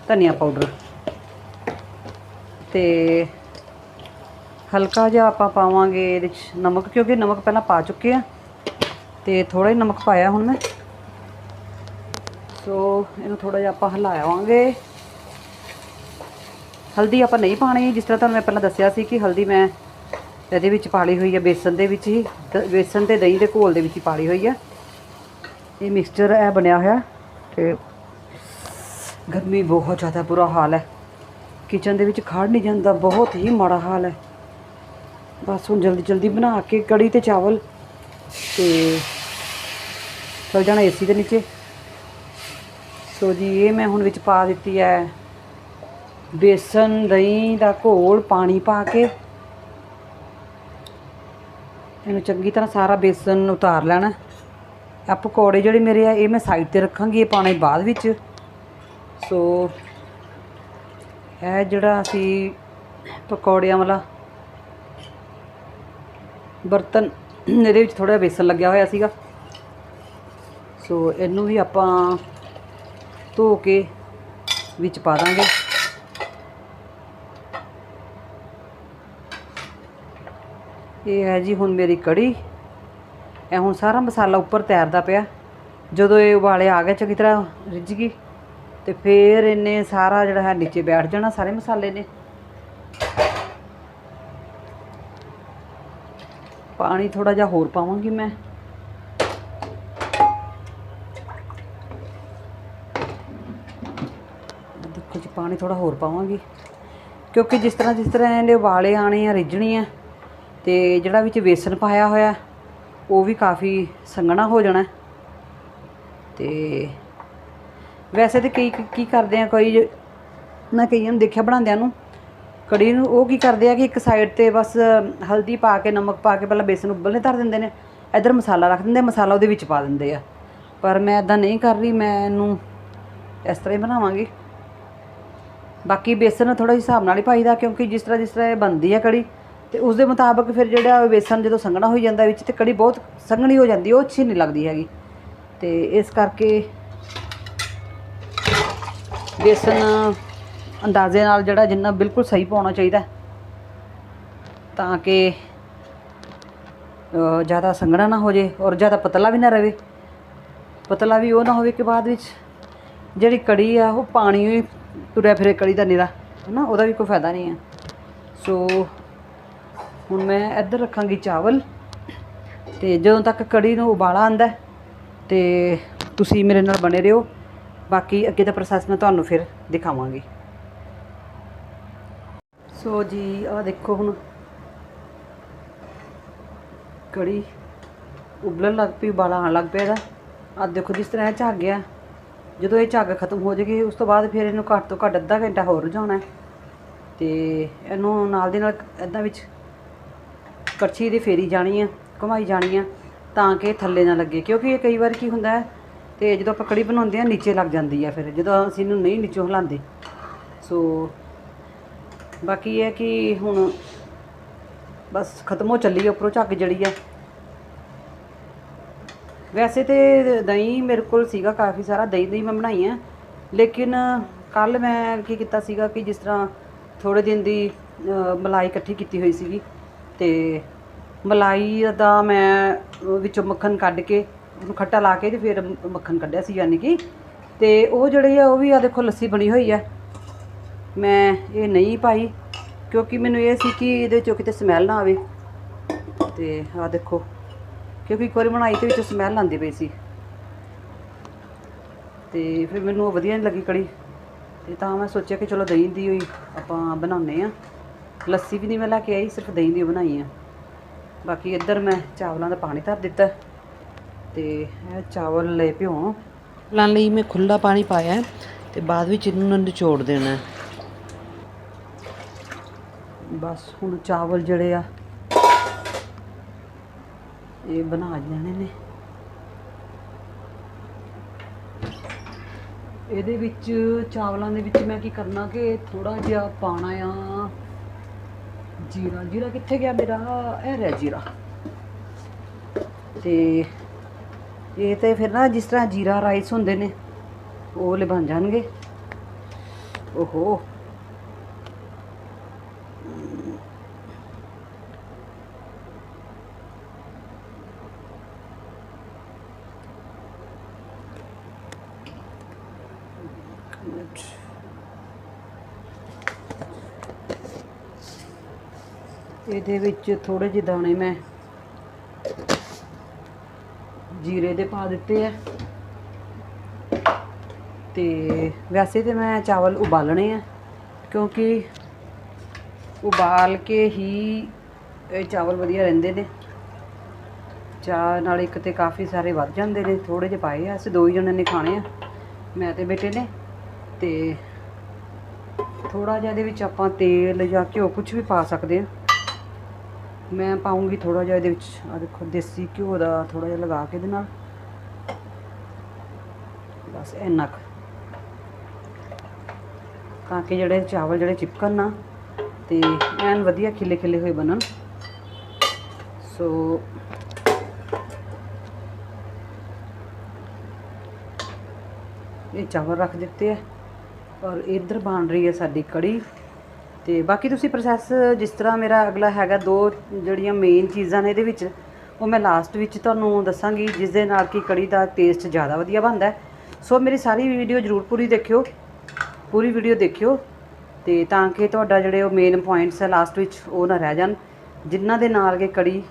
ਧਨੀਆ ਪਾਊਡਰ। ਤੇ ਹਲਕਾ ਜਿਹਾ ਆਪਾਂ ਪਾਵਾਂਗੇ ਇਹਦੇ ਚ ਨਮਕ, ਕਿਉਂਕਿ ਨਮਕ ਪਹਿਲਾਂ ਪਾ ਚੁੱਕੇ ਆ। ਤੇ ਥੋੜਾ ਹੀ ਨਮਕ ਪਾਇਆ ਹੁਣ ਮੈਂ। ਸੋ ਇਹਨੂੰ ਥੋੜਾ ਜਿਹਾ ਆਪਾਂ ਹਿਲਾਵਾਂਗੇ। ਹਲਦੀ ਆਪਾਂ ਨਹੀਂ ਪਾਣੀ, ਜਿਸ ਤਰ੍ਹਾਂ ਤੁਹਾਨੂੰ ਮੈਂ ਪਹਿਲਾਂ ਦੱਸਿਆ ਸੀ ਕਿ ਹਲਦੀ ਮੈਂ ਇਹਦੇ ਵਿੱਚ ਪਾਲੀ ਹੋਈ ਹੈ ਬੇਸਨ ਦੇ ਵਿੱਚ ਹੀ ਬੇਸਨ ਤੇ ਦਹੀਂ ਦੇ ਘੋਲ ਦੇ ਵਿੱਚ ਹੀ ਪਾਲੀ ਹੋਈ ਹੈ ਇਹ ਮਿਕਸਚਰ ਇਹ ਬਣਿਆ ਹੋਇਆ ਤੇ ਗਰਮੀ ਬਹੁਤ ਜ਼ਿਆਦਾ ਬੁਰਾ ਹਾਲ ਹੈ। ਕਿਚਨ ਦੇ ਵਿੱਚ ਖੜ ਨਹੀਂ ਜਾਂਦਾ, ਬਹੁਤ ਹੀ ਮਾੜਾ ਹਾਲ ਹੈ। ਬਸ ਹੁਣ ਜਲਦੀ ਜਲਦੀ ਬਣਾ ਕੇ ਕੜੀ ਤੇ ਚਾਵਲ ਤੇ ਚਲ ਜਾਣਾ ਏਸੀ ਦੇ ਨੀਚੇ। ਸੋ ਜੀ, ਇਹ ਮੈਂ ਹੁਣ ਵਿੱਚ ਪਾ ਦਿੱਤੀ ਹੈ ਬੇਸਨ, ਦਹੀਂ ਦਾ ਘੋਲ, ਪਾਣੀ ਪਾ ਕੇ। ਇਹਨੂੰ ਚੰਗੀ ਤਰ੍ਹਾਂ ਸਾਰਾ ਬੇਸਨ ਉਤਾਰ ਲੈਣਾ। ਆ ਪਕੌੜੇ ਜਿਹੜੇ ਮੇਰੇ ਆ, ਇਹ ਮੈਂ ਸਾਈਡ ਤੇ ਰੱਖਾਂਗੀ, ਇਹ ਪਾਣੇ ਬਾਅਦ ਵਿੱਚ। ਸੋ ਇਹ ਜਿਹੜਾ ਅਸੀਂ ਪਕੌੜਿਆਂ ਵਾਲਾ ਬਰਤਨ, ਇਹਦੇ ਵਿੱਚ ਥੋੜਾ ਬੇਸਨ ਲੱਗਿਆ ਹੋਇਆ ਸੀਗਾ। ਸੋ ਇਹਨੂੰ ਵੀ ਆਪਾਂ ਧੋ ਕੇ ਵਿੱਚ ਪਾ ਦਾਂਗੇ। ਇਹ ਹੈ ਜੀ ਹੁਣ ਮੇਰੀ ਕੜੀ। ਇਹ ਹੁਣ ਸਾਰਾ ਮਸਾਲਾ ਉੱਪਰ ਤੈਰਦਾ ਪਿਆ। ਜਦੋਂ ਇਹ ਉਬਾਲੇ ਆ ਗਏ, ਚੰਗੀ ਤਰ੍ਹਾਂ ਰਿੱਝ ਗਈ। ਤੇ ਫੇਰ ਇਹਨੇ ਸਾਰਾ ਜਿਹੜਾ ਹੈ ਨੀਚੇ ਬੈਠ ਜਾਣਾ, ਸਾਰੇ ਮਸਾਲੇ ਨੇ। ਪਾਣੀ ਥੋੜਾ ਜਿਹਾ ਹੋਰ ਪਾਵਾਂਗੀ ਮੈਂ। ਦੇਖੋ ਜੀ, ਪਾਣੀ ਥੋੜਾ ਹੋਰ ਪਾਵਾਂਗੀ। ਕਿਉਂਕਿ ਜਿਸ ਤਰ੍ਹਾਂ ਜਿਸ ਤਰ੍ਹਾਂ ਇਹਦੇ ਵਾਲੇ ਆਣੇ ਆ, ਰਿੱਝਣੀ ਆ, ਤੇ ਜਿਹੜਾ ਵਿੱਚ ਵੇਸਣ ਪਾਇਆ ਹੋਇਆ, ਉਹ ਵੀ ਕਾਫੀ ਸੰਘਣਾ ਹੋ ਜਾਣਾ। ਤੇ ਵੈਸੇ ਤੇ ਕਈ ਕੀ ਕਰਦੇ ਆ, ਕੋਈ ਮੈਂ ਕਈਆਂ ਨੂੰ ਦੇਖਿਆ, ਬਣਾਉਂਦਿਆਂ ਨੂੰ ਕੜੀ ਨੂੰ ਉਹ ਕੀ ਕਰਦੇ ਆ ਕਿ ਇੱਕ ਸਾਈਡ ਤੇ ਬਸ ਹਲਦੀ ਪਾ ਕੇ, ਨਮਕ ਪਾ ਕੇ ਪਹਿਲਾਂ ਬੇਸਨ ਉਬਲਨੇ ਧਰ ਦਿੰਦੇ ਨੇ। ਇੱਧਰ ਮਸਾਲਾ ਰੱਖ ਦਿੰਦੇ, ਮਸਾਲਾ ਉਹਦੇ ਵਿੱਚ ਪਾ ਦਿੰਦੇ ਆ। ਪਰ ਮੈਂ ਇਦਾਂ ਨਹੀਂ ਕਰ ਰਹੀ, ਮੈਂ ਇਹਨੂੰ ਇਸ ਤਰ੍ਹਾਂ ਹੀ ਬਣਾਵਾਂਗੀ। ਬਾਕੀ ਬੇਸਨ ਥੋੜਾ ਹਿਸਾਬ ਨਾਲ ਹੀ ਪਾਈਦਾ, ਕਿਉਂਕਿ ਜਿਸ ਤਰ੍ਹਾਂ ਜਿਸ ਤਰ੍ਹਾਂ ਇਹ ਬਣਦੀ ਆ ਕੜੀ, ਤੇ ਉਸ ਦੇ ਮੁਤਾਬਕ ਫਿਰ ਜਿਹੜਾ ਬੇਸਨ ਜਦੋਂ ਸੰਘਣਾ ਹੋ ਜਾਂਦਾ ਵਿੱਚ, ਤੇ ਕੜੀ ਬਹੁਤ ਸੰਘਣੀ ਹੋ ਜਾਂਦੀ, ਉਹ ਅੱਛੀ ਨਹੀਂ ਲੱਗਦੀ ਹੈਗੀ। ਤੇ ਇਸ ਕਰਕੇ ਬੇਸਨ ਅੰਦਾਜ਼ੇ ਨਾਲ ਜਿਹੜਾ ਜਿੰਨਾ ਬਿਲਕੁਲ ਸਹੀ ਪਾਉਣਾ ਚਾਹੀਦਾ ਤਾਂ ਕਿ ਜ਼ਿਆਦਾ ਸੰਘਣਾ ਨਾ ਹੋ ਜੇ ਔਰ ਜ਼ਿਆਦਾ ਪਤਲਾ ਵੀ ਨਾ ਰਵੇ। ਪਤਲਾ ਵੀ ਉਹ ਨਾ ਹੋਵੇ ਕਿ ਬਾਅਦ ਵਿੱਚ ਜਿਹੜੀ ਕੜੀ ਆ, ਉਹ ਪਾਣੀ ਹੀ ਤੁਰਿਆ ਫਿਰੇ ਕੜੀ ਦਾ ਨਿਰਾ ਨਾ ਉਹਦਾ ਵੀ ਕੋਈ ਫਾਇਦਾ ਨਹੀਂ ਆ। ਸੋ, ਹੁਣ ਮੈਂ ਇੱਧਰ ਰੱਖਾਂਗੀ ਚਾਵਲ ਤੇ ਜਦੋਂ ਤੱਕ ਕੜੀ ਨੂੰ ਉਬਾਲਾ ਆਂਦਾ ਤੇ ਤੁਸੀਂ ਮੇਰੇ ਨਾਲ ਬਣੇ ਰਹੋ। ਬਾਕੀ ਅੱਗੇ ਦਾ ਪ੍ਰੋਸੈਸ ਮੈਂ ਤੁਹਾਨੂੰ ਫਿਰ ਦਿਖਾਵਾਂਗੀ। ਸੋ ਜੀ, ਆਹ ਦੇਖੋ ਹੁਣ। ਕੜੀ ਉਬਲਣ ਲੱਗ ਪਈ, ਉਬਾਲਾ ਆਉਣ ਲੱਗ ਪਿਆ ਇਹਦਾ। ਆਹ ਦੇਖੋ ਜਿਸ ਤਰ੍ਹਾਂ ਇਹ ਝੱਗ ਗਿਆ। ਜਦੋਂ ਇਹ ਝੱਗ ਖਤਮ ਹੋ ਜਾਏਗੀ, ਉਸ ਤੋਂ ਬਾਅਦ ਫਿਰ ਇਹਨੂੰ ਘੱਟ ਤੋਂ ਘੱਟ ਅੱਧਾ ਘੰਟਾ ਹੋਰ ਰਝਾਉਣਾ ਹੈ। ਤੇ ਇਹਨੂੰ ਨਾਲ ਦੇ ਨਾਲ ਇਦਾਂ ਵਿੱਚ ਕੜਛੀ ਦੀ ਫੇਰੀ ਜਾਣੀ ਆ ਘੁਮਾਈ ਜਾਣੀ ਆ ਤਾਂ ਕਿ ਥੱਲੇ ਨਾ ਲੱਗੇ। ਕਿਉਂਕਿ ਇਹ ਕਈ ਵਾਰ ਕੀ ਹੁੰਦਾ ਹੈ, ਤੇ ਜਦੋਂ ਆਪਾਂ ਕੜੀ ਬਣਾਉਂਦੇ ਆ ਨੀਚੇ ਲੱਗ ਜਾਂਦੀ ਆ ਫਿਰ। ਜਦੋਂ ਅਸੀਂ ਇਹਨੂੰ ਨਹੀਂ ਨੀਚੋਂ ਹਿਲਾਉਂਦੇ। ਸੋ ਬਾਕੀ ਇਹ ਹੈ ਕਿ ਹੁਣ ਬਸ ਖਤਮ ਹੋ ਚੱਲੀ ਹੈ ਉੱਪਰੋਂ ਝੱਗ ਜੜੀ ਆ। ਵੈਸੇ ਤੇ ਦਹੀਂ ਮੇਰੇ ਕੋਲ ਸੀਗਾ ਕਾਫੀ ਸਾਰਾ, ਦਹੀਂ ਦਹੀਂ ਮੈਂ ਬਣਾਈ ਆ। ਲੇਕਿਨ ਕੱਲ ਮੈਂ ਕੀ ਕੀਤਾ ਸੀਗਾ ਕਿ ਜਿਸ ਤਰ੍ਹਾਂ ਥੋੜੇ ਦਿਨ ਦੀ ਮਲਾਈ ਇਕੱਠੀ ਕੀਤੀ ਹੋਈ ਸੀਗੀ ਤੇ ਮਲਾਈ ਦਾ ਮੈਂ ਵਿੱਚੋਂ ਮੱਖਣ ਕੱਢ ਕੇ, ਉਹਨੂੰ ਖੱਟਾ ਲਾ ਕੇ ਤੇ ਫਿਰ ਮੱਖਣ ਕੱਢਿਆ ਸੀ ਯਾਨੀ ਕਿ। ਤੇ ਉਹ ਜਿਹੜੀ ਆ, ਉਹ ਵੀ ਆ ਦੇਖੋ ਲੱਸੀ ਬਣੀ ਹੋਈ ਹੈ ਮੈਂ ਇਹ ਨਹੀਂ ਪਾਈ, ਕਿਉਂਕਿ ਮੈਨੂੰ ਇਹ ਸੀ ਕਿ ਇਹਦੇ ਚੋਂ ਕਿਤੇ ਸਮੈਲ ਨਾ ਆਵੇ। ਤੇ ਆ ਦੇਖੋ, ਕਿਉਂਕਿ ਇੱਕ ਵਾਰੀ ਬਣਾਈ ਤੇ ਵਿੱਚੋਂ ਸਮੈਲ ਆਉਂਦੀ ਪਈ ਸੀ। ਤੇ ਫਿਰ ਮੈਨੂੰ ਉਹ ਵਧੀਆ ਨਹੀਂ ਲੱਗੀ ਕੜੀ। ਤੇ ਤਾਂ ਮੈਂ ਸੋਚਿਆ ਕਿ ਚਲੋ ਦਹੀਂ ਦੀ ਹੋਈ ਆਪਾਂ ਬਣਾਉਂਦੇ ਆ ਲੱਸੀ ਵੀ ਨਹੀਂ ਮੈਂ ਲੈ ਕੇ ਆਈ, ਸਿਰਫ ਦਹੀਂ ਦੀ ਬਣਾਈ ਆ। ਬਾਕੀ ਇੱਧਰ ਮੈਂ ਚਾਵਲਾਂ ਦਾ ਪਾਣੀ ਧਰ ਦਿੱਤਾ। ਤੇ ਇਹ ਚਾਵਲ ਲੈ ਭਿਉਂ। ਲਾਣ ਲਈ, ਮੈਂ ਖੁੱਲਾ ਪਾਣੀ ਪਾਇਆ ਹੈ ਤੇ ਬਾਅਦ ਵਿੱਚ ਇਹਨੂੰ ਨਿਚੋੜ ਦੇਣਾ ਬਸ ਹੁਣ ਚਾਵਲ ਜਿਹੜੇ ਆ। ਇਹ ਬਣਾ ਜਾਣੇ ਨੇ। ਇਹਦੇ ਵਿੱਚ ਚਾਵਲਾਂ ਦੇ ਵਿੱਚ ਮੈਂ ਕੀ ਕਰਨਾ ਕਿ ਥੋੜਾ ਜਿਹਾ ਪਾਣਾ ਆ ਜੀਰਾ। ਜੀਰਾ ਕਿੱਥੇ ਗਿਆ ਮੇਰਾ? ਇਹ ਰਿਹਾ ਜੀਰਾ। ਤੇ ਇਹ ਤੇ ਫਿਰ ਨਾ ਜਿਸ ਤਰ੍ਹਾਂ ਜੀਰਾ ਰਾਈਸ ਹੁੰਦੇ ਨੇ, ਉਹ ਵਾਲੇ ਬਣ ਜਾਣਗੇ। ਓਹੋ ਮਿੰਟ ਇਹਦੇ ਵਿੱਚ ਥੋੜੇ ਜਿਹੇ ਦਾਣੇ ਮੈਂ ਜੀਰੇ ਦੇ ਪਾ ਦਿੱਤੇ ਆ। ਤੇ ਵੈਸੇ ਤੇ ਮੈਂ ਚਾਵਲ ਉਬਾਲਣੇ ਆ, ਕਿਉਂਕਿ ਉਬਾਲ ਕੇ ਹੀ ਇਹ ਚਾਵਲ ਵਧੀਆ ਰਹਿੰਦੇ ਨੇ। ਚਾਹ ਨਾਲ ਇੱਕ ਤੇ ਕਾਫੀ ਸਾਰੇ ਵੱਧ ਜਾਂਦੇ ਨੇ ਥੋੜੇ ਜਿਹੇ ਪਾਏ ਆ। ਅਸੀਂ ਦੋ ਹੀ ਜਣੇ ਨੇ ਖਾਣੇ ਆ, ਮੈਂ ਤੇ ਬੇਟੇ ਨੇ। ਤੇ ਥੋੜਾ ਜਿਹਾ ਇਹਦੇ ਵਿੱਚ ਆਪਾਂ ਤੇਲ ਜਾਂ ਘਿਓ ਕੁਝ ਵੀ ਪਾ ਸਕਦੇ ਆ। ਮੈਂ ਪਾਉਂਗੀ ਥੋੜਾ ਜਿਹਾ ਇਹਦੇ ਵਿੱਚ ਆ ਦੇਖੋ, ਦੇਸੀ ਘਿਓ ਦਾ ਥੋੜਾ ਜਿਹਾ ਲਗਾ ਕੇ ਇਹਦੇ ਨਾਲ। ਬਸ ਇੰਨਾ ਕੁ। ਤਾਂ ਕਿ ਜਿਹੜੇ ਚਾਵਲ ਜਿਹੜੇ ਚਿਪਕਣ ਨਾ, ਤੇ ਐਨ ਵਧੀਆ ਖਿੱਲੇ ਖਿੱਲੇ ਹੋਏ ਬਣਨ। ਸੋ ਇਹ ਚਾਵਲ ਰੱਖ ਦਿੱਤੇ ਆ, ਔਰ ਇੱਧਰ ਬਣ ਰਹੀ ਹੈ ਸਾਡੀ ਕੜੀ। ਤੇ ਬਾਕੀ ਤੁਸੀਂ ਪ੍ਰੋਸੈਸ ਜਿਸ ਤਰ੍ਹਾਂ ਮੇਰਾ ਅਗਲਾ ਹੈਗਾ ਦੋ ਜਿਹੜੀਆਂ ਮੇਨ ਚੀਜ਼ਾਂ ਨੇ ਇਹਦੇ ਵਿੱਚ, ਉਹ ਮੈਂ ਲਾਸਟ ਵਿੱਚ ਤੁਹਾਨੂੰ ਦੱਸਾਂਗੀ ਜਿਸ ਦੇ ਨਾਲ ਕਿ ਕੜੀ ਦਾ ਟੇਸਟ ਜ਼ਿਆਦਾ ਵਧੀਆ ਬਣਦਾ ਸੋ ਮੇਰੀ ਸਾਰੀ ਵੀਡੀਓ ਜ਼ਰੂਰ ਪੂਰੀ ਦੇਖਿਓ, ਪੂਰੀ ਵੀਡੀਓ ਦੇਖਿਓ ਤੇ ਤਾਂ ਕਿ ਤੁਹਾਡਾ ਜਿਹੜੇ ਉਹ ਮੇਨ ਪੁਆਇੰਟਸ ਹੈ ਲਾਸਟ ਵਿੱਚ ਉਹ ਨਾ ਰਹਿ ਜਾਣ, ਜਿਨ੍ਹਾਂ ਦੇ ਨਾਲ ਕਿ ਕੜੀ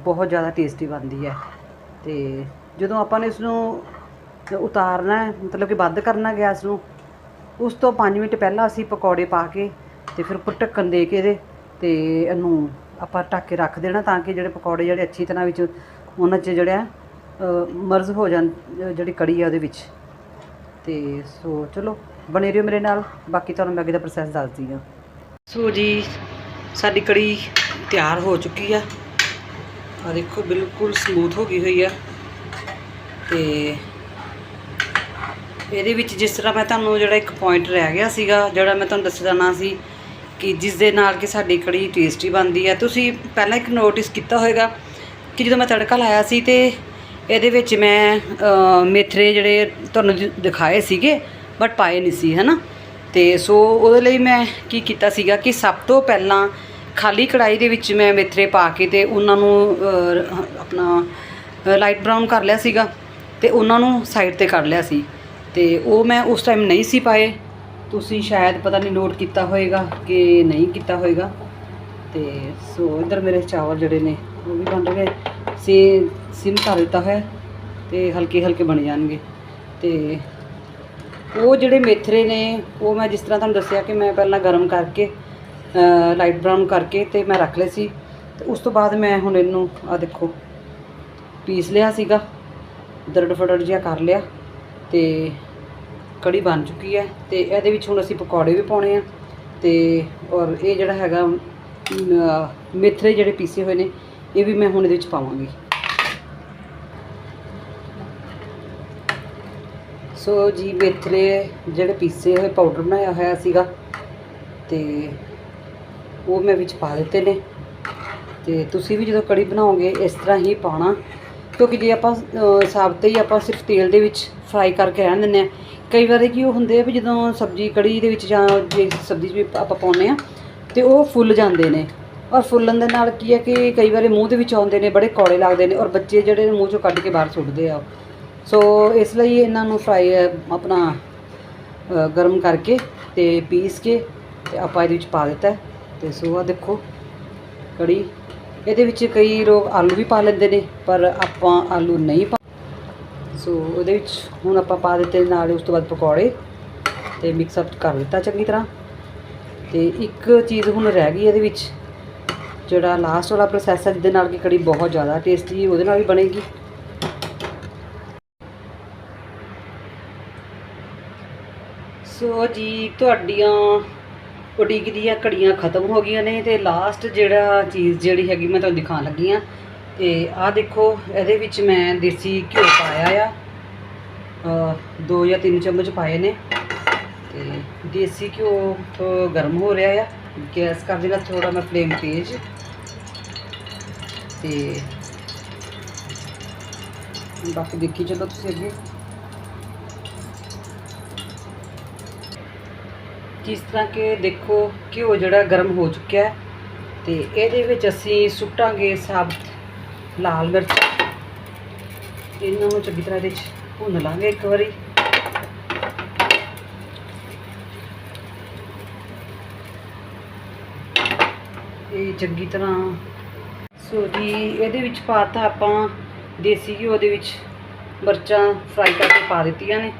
ਬਹੁਤ ਜ਼ਿਆਦਾ ਟੇਸਟੀ ਬਣਦੀ ਹੈ। ਤੇ ਜਦੋਂ ਆਪਾਂ ਨੇ ਇਸ ਨੂੰ ਉਤਾਰਨਾ ਮਤਲਬ ਕਿ ਬੰਦ ਕਰਨਾ ਗੈਸ ਨੂੰ, ਉਸ ਤੋਂ 5 ਮਿੰਟ ਪਹਿਲਾਂ ਅਸੀਂ ਪਕੌੜੇ ਪਾ ਕੇ ਤੇ ਫਿਰ ਉੱਪਰ ਢੱਕਣ ਦੇ ਕੇ ਇਹਦੇ ਤੇ ਇਹਨੂੰ ਆਪਾਂ ਢੱਕ ਕੇ ਰੱਖ ਦੇਣਾ ਤਾਂ ਕਿ ਜਿਹੜੇ ਪਕੌੜੇ ਜਿਹੜੇ ਅੱਛੀ ਤਰ੍ਹਾਂ ਵਿੱਚ ਉਹਨਾਂ 'ਚ ਜਿਹੜਾ ਮਰਜ਼ ਹੋ ਜਾਣ ਜਿਹੜੀ ਕੜੀ ਆ ਉਹਦੇ ਵਿੱਚ। ਤੇ ਸੋ ਚਲੋ, ਬਣੇ ਰਹੋ ਮੇਰੇ ਨਾਲ, ਬਾਕੀ ਤੁਹਾਨੂੰ ਮੈਂ ਅੱਗੇ ਦਾ ਪ੍ਰੋਸੈਸ ਦੱਸਦੀ ਹਾਂ। ਸੋ ਜੀ, ਸਾਡੀ ਕੜੀ ਤਿਆਰ ਹੋ ਚੁੱਕੀ ਆ। ਆ ਦੇਖੋ, ਬਿਲਕੁਲ ਸਮੂਥ ਹੋ ਗਈ ਹੋਈ ਆ। ਤੇ ਇਹਦੇ ਵਿੱਚ ਜਿਸ ਤਰ੍ਹਾਂ ਮੈਂ ਤੁਹਾਨੂੰ ਜਿਹੜਾ ਇੱਕ ਪੁਆਇੰਟ ਰਹਿ ਗਿਆ ਸੀਗਾ, ਜਿਹੜਾ ਮੈਂ ਤੁਹਾਨੂੰ ਦੱਸ ਦੱਸਣਾ ਸੀ ਕਿ ਜਿਸ ਦੇ ਨਾਲ ਕਿ ਸਾਡੀ ਕੜੀ ਟੇਸਟੀ ਬਣਦੀ ਹੈ ਤੁਸੀਂ ਪਹਿਲਾਂ ਇੱਕ ਨੋਟਿਸ ਕੀਤਾ ਹੋਵੇਗਾ ਕਿ ਜਦੋਂ ਮੈਂ ਤੜਕਾ ਲਾਇਆ ਸੀ ਤੇ ਇਹਦੇ ਵਿੱਚ ਮੈਂ ਮੇਥਰੇ ਜਿਹੜੇ ਤੁਹਾਨੂੰ ਦਿਖਾਏ ਸੀਗੇ ਬਟ ਪਾਏ ਨਹੀਂ ਸੀ, ਹਨਾ? ਤੇ ਸੋ ਉਹਦੇ ਲਈ ਮੈਂ ਕੀ ਕੀਤਾ ਸੀਗਾ ਕਿ ਸਭ ਤੋਂ ਪਹਿਲਾਂ ਖਾਲੀ ਕੜਾਈ ਦੇ ਵਿੱਚ ਮੈਂ ਮੇਥਰੇ ਪਾ ਕੇ ਤੇ ਉਹਨਾਂ ਨੂੰ ਆਪਣਾ ਲਾਈਟ ਬਰਾਊਨ ਕਰ ਲਿਆ ਸੀਗਾ ਤੇ ਉਹਨਾਂ ਨੂੰ ਸਾਈਡ ਤੇ ਕਰ ਲਿਆ ਸੀ। ਤੇ ਉਹ ਮੈਂ ਉਸ ਟਾਈਮ ਨਹੀਂ ਸੀ ਪਾਏ। ਤੁਸੀਂ ਸ਼ਾਇਦ ਪਤਾ ਨਹੀਂ ਨੋਟ ਕੀਤਾ ਹੋਵੇਗਾ ਕਿ ਨਹੀਂ ਕੀਤਾ ਹੋਵੇਗਾ ਤੇ ਸੋ ਇਧਰ ਮੇਰੇ ਚਾਵਲ ਜਿਹੜੇ ਨੇ, ਉਹ ਵੀ ਬਣ ਰਹੇ ਸੀ, ਸਿਮ ਕਰ ਦਿੱਤਾ ਹੈ ਤੇ ਹਲਕੇ ਹਲਕੇ ਬਣ ਜਾਣਗੇ। ਤੇ ਉਹ ਜਿਹੜੇ ਮੇਥਰੇ ਨੇ, ਉਹ ਮੈਂ ਜਿਸ ਤਰ੍ਹਾਂ ਤੁਹਾਨੂੰ ਦੱਸਿਆ ਕਿ ਮੈਂ ਪਹਿਲਾਂ ਗਰਮ ਕਰਕੇ ਲਾਈਟ ਬਰਾਊਨ ਕਰਕੇ ਤੇ ਮੈਂ ਰੱਖ ਲਏ ਸੀ। ਤੇ ਉਸ ਤੋਂ ਬਾਅਦ ਮੈਂ ਹੁਣ ਇਹਨੂੰ ਆ ਦੇਖੋ, ਪੀਸ ਲਿਆ ਸੀਗਾ। ਦਰੜ ਫੜੜ ਜਿਹਾ ਕਰ ਲਿਆ। ਤੇ ਕੜੀ ਬਣ ਚੁੱਕੀ ਹੈ ਤੇ ਇਹਦੇ ਵਿੱਚ ਹੁਣ ਅਸੀਂ ਪਕੌੜੇ ਵੀ ਪਾਉਣੇ ਆ ਤੇ ਔਰ ਇਹ ਜਿਹੜਾ ਹੈਗਾ ਮੇਥਰੇ ਜਿਹੜੇ ਪੀਸੇ ਹੋਏ ਨੇ, ਇਹ ਵੀ ਮੈਂ ਹੁਣ ਇਹਦੇ ਵਿੱਚ ਪਾਵਾਂਗੀ। ਸੋ ਜੀ ਮੇਥਰੇ ਜਿਹੜੇ ਪੀਸੇ ਹੋਏ ਪਾਊਡਰ ਬਣਾਇਆ ਹੋਇਆ ਸੀਗਾ ਤੇ ਉਹ ਮੈਂ ਵਿੱਚ ਪਾ ਦਿੱਤੇ ਨੇ ਤੇ ਤੁਸੀਂ ਵੀ ਜਦੋਂ ਕੜੀ ਬਣਾਓਗੇ, ਇਸ ਤਰ੍ਹਾਂ ਹੀ ਪਾਉਣਾ। ਕਿਉਂਕਿ ਜੇ ਆਪਾਂ ਅ, ਸਾਬਤ ਹੀ ਆਪਾਂ ਸਿਰਫ ਤੇਲ ਦੇ ਵਿੱਚ ਫਰਾਈ ਕਰਕੇ ਰਹਿਣ ਦਿੰਦੇ ਆ ਕਈ ਵਾਰੀ ਕੀ ਉਹ ਹੁੰਦੇ ਆ ਵੀ ਜਦੋਂ ਸਬਜ਼ੀ ਕੜੀ ਦੇ ਵਿੱਚ ਜਾਂ ਜੇ ਸਬਜ਼ੀ 'ਚ ਵੀ ਆਪਾਂ ਪਾਉਂਦੇ ਆ ਤੇ ਉਹ ਫੁੱਲ ਜਾਂਦੇ ਨੇ ਔਰ ਫੁੱਲਣ ਦੇ ਨਾਲ ਕੀ ਹੈ ਕਿ ਕਈ ਵਾਰੀ ਮੂੰਹ ਦੇ ਵਿੱਚ ਆਉਂਦੇ ਨੇ ਬੜੇ ਕੌੜੇ ਲੱਗਦੇ ਨੇ ਔਰ ਬੱਚੇ ਜਿਹੜੇ ਮੂੰਹ ਚੋਂ ਕੱਢ ਕੇ ਬਾਹਰ ਸੁੱਟਦੇ ਆ ਸੋ ਇਸ ਲਈ ਇਹਨਾਂ ਨੂੰ ਫਰਾਈ ਆਪਣਾ ਗਰਮ ਕਰਕੇ ਤੇ ਪੀਸ ਕੇ ਤੇ ਆਪਾਂ ਇਹਦੇ ਵਿੱਚ ਪਾ ਦਿੱਤਾ ਹੈ। ਤੇ ਸੋ ਆ ਦੇਖੋ ਕੜੀ ਇਹਦੇ ਵਿੱਚ ਕਈ ਲੋਕ ਆਲੂ ਵੀ ਪਾ ਲੈਂਦੇ ਨੇ, ਪਰ ਆਪਾਂ ਆਲੂ ਨਹੀਂ ਪਾ ਸੋ ਉਹਦੇ ਵਿੱਚ ਹੁਣ ਆਪਾਂ ਪਾ ਦਿੱਤੇ ਨਾਲ ਉਸ ਤੋਂ ਬਾਅਦ ਪਕੌੜੇ ਤੇ ਮਿਕਸ ਅਪ ਕਰ ਦਿੱਤਾ ਚੰਗੀ ਤਰ੍ਹਾਂ। ਤੇ ਇੱਕ ਚੀਜ਼ ਹੁਣ ਰਹਿ ਗਈ ਇਹਦੇ ਵਿੱਚ, ਜਿਹੜਾ ਲਾਸਟ ਵਾਲਾ ਪ੍ਰੋਸੈਸ ਹੈ, ਜਿਹਦੇ ਨਾਲ ਕਿ ਕੜੀ ਬਹੁਤ ਜ਼ਿਆਦਾ ਟੇਸਟੀ ਉਹਦੇ ਨਾਲ ਵੀ ਬਣੇਗੀ। ਸੋ ਜੀ, ਤੁਹਾਡੀਆਂ ਉਡੀਕ ਦੀਆਂ ਘੜੀਆਂ ਖਤਮ ਹੋ ਗਈਆਂ ਨੇ ਤੇ ਲਾਸਟ ਜਿਹੜਾ ਚੀਜ਼ ਜਿਹੜੀ ਹੈਗੀ ਮੈਂ ਤੁਹਾਨੂੰ ਦਿਖਾਉਣ ਲੱਗੀ ਆ, ਤੇ ਆਹ ਦੇਖੋ, ਇਹਦੇ ਵਿੱਚ ਮੈਂ ਦੇਸੀ ਘਿਓ ਪਾਇਆ ਆ। ਦੋ ਜਾਂ ਤਿੰਨ ਚਮਚ ਪਾਏ ਨੇ। ਤੇ ਦੇਸੀ ਘਿਓ ਗਰਮ ਹੋ ਰਿਹਾ ਆ। ਗੈਸ ਕਰ ਦੇਣਾ ਥੋੜਾ ਮੈਂ ਫਲੇਮ ਤੇਜ਼। ਤੇ ਬਾਕੀ ਦੇਖੀ ਚਲੋ ਤੁਸੀਂ ਅੱਗੇ। ਜਿਸ ਤਰ੍ਹਾਂ ਕਿ ਦੇਖੋ ਘਿਓ ਜਿਹੜਾ ਗਰਮ ਹੋ ਚੁੱਕਿਆ ਹੈ ਤੇ ਇਹਦੇ ਵਿੱਚ ਅਸੀਂ ਸੁੱਟਾਂਗੇ ਸਾਬਤ ਲਾਲ ਮਿਰਚ। ਇਹਨਾਂ ਨੂੰ ਚੰਗੀ ਤਰ੍ਹਾਂ ਇਹਦੇ ਵਿੱਚ ਭੁੰਨ ਲਾਂਗੇ ਇੱਕ ਵਾਰੀ। ਇਹ ਚੰਗੀ ਤਰ੍ਹਾਂ ਸੋ ਜੀ, ਇਹਦੇ ਵਿੱਚ ਪਾਤਾ ਆਪਾਂ ਦੇਸੀ ਘਿਓ ਦੇ ਵਿੱਚ ਮਿਰਚਾਂ, ਫਰਾਈ ਕਰਕੇ ਪਾ ਦਿੱਤੀਆਂ ਨੇ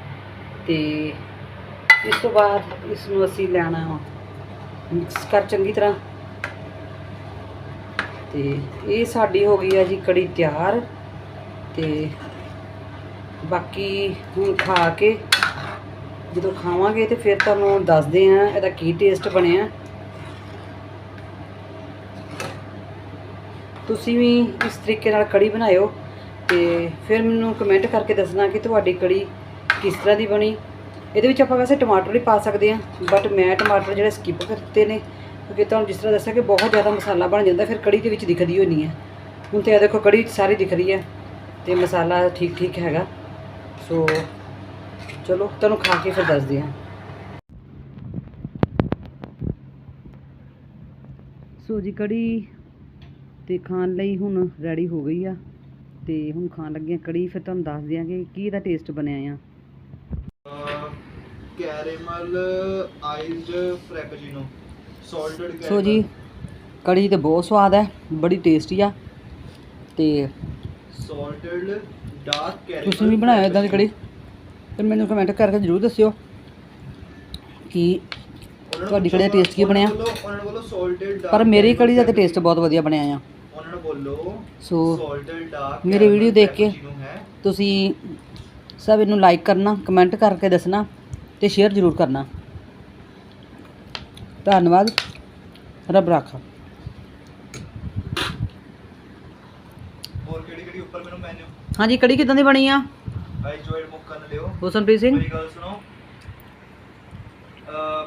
ਤੇ ਇਸ ਤੋਂ ਬਾਅਦ ਇਸ ਨੂੰ ਅਸੀਂ ਲੈਣਾ ਮਿਕਸ ਕਰ ਚੰਗੀ ਤਰ੍ਹਾਂ। ਤੇ ਇਹ ਸਾਡੀ ਹੋ ਗਈ ਹੈ ਜੀ ਕੜੀ ਤਿਆਰ। ਤੇ ਬਾਕੀ ਹੁਣ ਖਾ ਕੇ ਜਦੋਂ ਖਾਵਾਂਗੇ ਤੇ ਫਿਰ ਤੁਹਾਨੂੰ ਦੱਸਦੇ ਆ ਇਹਦਾ ਕੀ ਟੇਸਟ ਬਣਿਆ। ਤੁਸੀਂ ਵੀ ਇਸ ਤਰੀਕੇ ਨਾਲ ਕੜੀ ਬਣਾਇਓ ਤੇ ਫਿਰ ਮੈਨੂੰ ਕਮੈਂਟ ਕਰਕੇ ਦੱਸਣਾ ਕਿ ਤੁਹਾਡੀ ਕੜੀ ਕਿਸ ਤਰ੍ਹਾਂ ਦੀ ਬਣੀ। ਇਹਦੇ ਵਿੱਚ ਆਪਾਂ ਵੈਸੇ ਟਮਾਟਰ ਵੀ ਪਾ ਸਕਦੇ ਹਾਂ ਬਟ ਮੈਂ ਟਮਾਟਰ ਜਿਹੜੇ ਸਕਿਪ ਕਰਤੇ ਨੇ, ਕਿਉਂਕਿ ਤੁਹਾਨੂੰ ਜਿਸ ਤਰ੍ਹਾਂ ਦੱਸਿਆ ਕਿ ਬਹੁਤ ਜ਼ਿਆਦਾ ਮਸਾਲਾ ਬਣ ਜਾਂਦਾ, ਫਿਰ ਕੜੀ ਦੇ ਵਿੱਚ ਦਿਖਦੀ ਹੋਈ ਨਹੀਂ ਹੈ। ਹੁਣ ਤੇ ਇਹ ਦੇਖੋ, ਕੜੀ ਵਿੱਚ ਸਾਰੀ ਦਿਖ ਰਹੀ ਹੈ ਤੇ ਮਸਾਲਾ ਠੀਕ ਠੀਕ ਹੈਗਾ। ਸੋ ਚਲੋ, ਤੁਹਾਨੂੰ ਖਾ ਕੇ ਫਿਰ ਦੱਸਦੇ ਹਾਂ। ਸੋ ਜੀ, ਕੜੀ ਤੇ ਖਾਣ ਲਈ ਹੁਣ ਰੈਡੀ ਹੋ ਗਈ ਆ, ਤੇ ਹੁਣ ਖਾਣ ਲੱਗੇ ਆ ਕੜੀ, ਫਿਰ ਤੁਹਾਨੂੰ ਦੱਸ ਦਿਆਂਗੇ ਕੀ ਇਹਦਾ ਟੇਸਟ ਬਣਿਆ ਆ। ਕੈਰੇਮਲ ਆਈਜ਼ਡ ਫ੍ਰੈਪਚੀਨੋ ਸਾਲਟਡ ਸੋ ਜੀ ਕੜੀ ਤੇ ਬਹੁਤ ਸਵਾਦ ਹੈ ਬੜੀ ਟੇਸਟੀ ਆ ਤੇ ਸਾਲਟਡ ਡਾਰਕ ਕੈਰੇਮਲ ਤੁਸੀਂ ਵੀ ਬਣਾਇਓ ਇਦਾਂ ਦੀ ਕੜੀ? ਤੇ ਮੈਨੂੰ ਕਮੈਂਟ ਕਰਕੇ ਜ਼ਰੂਰ ਦੱਸਿਓ ਕਿ ਤੁਹਾਡੀ ਕੜੀ ਦਾ ਟੇਸਟ ਕੀ ਬਣਿਆ। ਉਹਨਾਂ ਨੂੰ ਬੋਲੋ ਸਾਲਟਡ ਪਰ ਮੇਰੀ ਕੜੀ ਦਾ ਤੇ ਟੇਸਟ ਬਹੁਤ ਵਧੀਆ ਬਣਿਆ ਆ। ਉਹਨਾਂ ਨੂੰ ਬੋਲੋ ਸੋ ਸਾਲਟਡ ਡਾਰਕ ਮੇਰੀ ਵੀਡੀਓ ਦੇਖ ਕੇ ਤੁਸੀਂ ਸਭ ਇਹਨੂੰ ਲਾਈਕ ਕਰਨਾ ਕਮੈਂਟ ਕਰਕੇ ਦੱਸਣਾ। ਤੇ ਸ਼ੇਅਰ ਜ਼ਰੂਰ ਕਰਨਾ। ਧੰਨਵਾਦ। ਰੱਬ ਰਾਖਾ। ਹੋਰ ਕਿਹੜੀ ਕੜੀ ਕਿਦਾਂ ਦੀ ਬਣੀ ਆ? ਬਾਈ ਜੋਇਲ ਮੁੱਕਨ ਲਿਓ। ਹੁਸਨਪ੍ਰੀਤ ਸਿੰਘ। ਮੇਰੀ ਗੱਲ ਸੁਣੋ।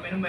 ਮੈਨੂੰ